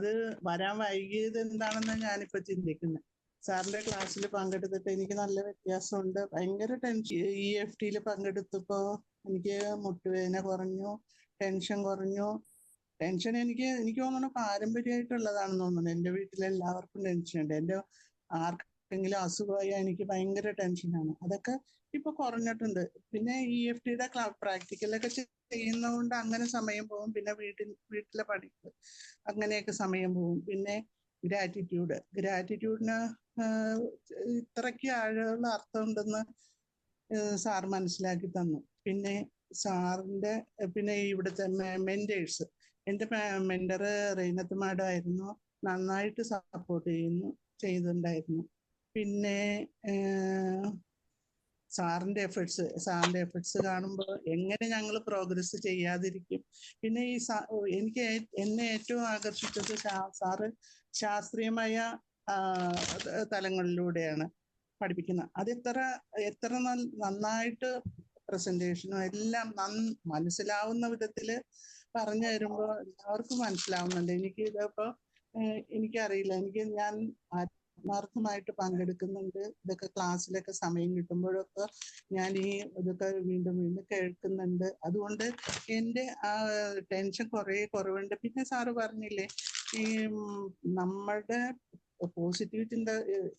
അത് വരാൻ വൈകിയത് എന്താണെന്ന് ഞാനിപ്പോ ചിന്തിക്കുന്നത് സാറിന്റെ ക്ലാസ്സിൽ പങ്കെടുത്തിട്ട് എനിക്ക് നല്ല വ്യത്യാസമുണ്ട്. ഭയങ്കര ടെൻഷൻ ഇ എഫ് ടിയിൽ പങ്കെടുത്തപ്പോ എനിക്ക് മുട്ടുവേദന കുറഞ്ഞു ടെൻഷൻ കുറഞ്ഞു. ടെൻഷൻ എനിക്ക് എനിക്ക് തോന്നുന്നു പാരമ്പര്യമായിട്ടുള്ളതാണെന്ന് തോന്നുന്നു. എന്റെ വീട്ടിൽ എല്ലാവർക്കും ടെൻഷൻ ഉണ്ട് എന്റെ ആർക്കെങ്കിലും അസുഖമായ എനിക്ക് ഭയങ്കര ടെൻഷനാണ് അതൊക്കെ ഇപ്പൊ കുറഞ്ഞിട്ടുണ്ട്. പിന്നെ ഇ എഫ് ടിയുടെ പ്രാക്ടിക്കലൊക്കെ ചെയ്യുന്നതുകൊണ്ട് അങ്ങനെ സമയം പോകും. പിന്നെ വീട്ടിൽ വീട്ടിലെ പഠിപ്പ് അങ്ങനെയൊക്കെ സമയം പോകും. പിന്നെ ഗ്രാറ്റിറ്റ്യൂഡ് ഗ്രാറ്റിറ്റ്യൂഡിന് ഇത്രയ്ക്ക് ആഴമുള്ള അർത്ഥമുണ്ടെന്ന് സാർ മനസ്സിലാക്കി തന്നു. പിന്നെ സാറിന്റെ പിന്നെ ഇവിടുത്തെ മെന്റേഴ്സ് എന്റെ മെന്റർ റെയ്നത്ത് മാഡം ആയിരുന്നു. നന്നായിട്ട് സപ്പോർട്ട് ചെയ്യുന്നു ചെയ്തിട്ടുണ്ടായിരുന്നു. പിന്നെ സാറിന്റെ എഫേർട്സ് സാറിന്റെ എഫേർട്സ് കാണുമ്പോൾ എങ്ങനെ ഞങ്ങൾ പ്രോഗ്രസ് ചെയ്യാതിരിക്കും. പിന്നെ ഈ എനിക്ക് എന്നെ ഏറ്റവും ആകർഷിച്ചത് സാറ് ശാസ്ത്രീയമായ തലങ്ങളിലൂടെയാണ് പഠിപ്പിക്കുന്നത്. അത് എത്ര എത്ര നന്നായിട്ട് പ്രസന്റേഷനും എല്ലാം മനസ്സിലാവുന്ന വിധത്തിൽ പറഞ്ഞു തരുമ്പോൾ എല്ലാവർക്കും മനസ്സിലാവുന്നുണ്ട്. എനിക്ക് ഇതിപ്പോ എനിക്കറിയില്ല. എനിക്ക് ഞാൻ ആത്മാർത്ഥമായിട്ട് പങ്കെടുക്കുന്നുണ്ട്. ഇതൊക്കെ ക്ലാസ്സിലൊക്കെ സമയം കിട്ടുമ്പോഴൊക്കെ ഞാൻ ഈ ഇതൊക്കെ വീണ്ടും വീണ്ടും കേൾക്കുന്നുണ്ട്. അതുകൊണ്ട് എന്റെ ആ ടെൻഷൻ കുറേ കുറവുണ്ട്. പിന്നെ സാറ് പറഞ്ഞില്ലേ ഈ നമ്മളുടെ പോസിറ്റീവ് ചിന്ത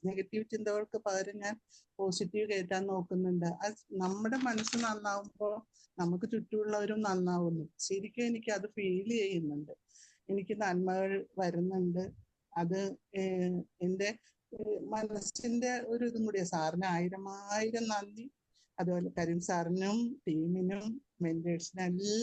നെഗറ്റീവ് ചിന്തകൾക്ക് പകരം ഞാൻ പോസിറ്റീവ് കയറ്റാൻ നോക്കുന്നുണ്ട്. അത് നമ്മുടെ മനസ്സ് നന്നാവുമ്പോൾ നമുക്ക് ചുറ്റുമുള്ളവരും നന്നാവുന്നു. ശരിക്കും എനിക്ക് അത് ഫീൽ ചെയ്യുന്നുണ്ട്. എനിക്ക് നന്മകൾ വരുന്നുണ്ട്. അത് എന്റെ മനസ്സിന്റെ ഒരു ഇതും കൂടിയ. സാറിന് ആയിരം ആയിരം നന്ദി. അതുപോലെ കരീം സാറിനും ടീമിനും മെന്റേഴ്സിനും എല്ലാം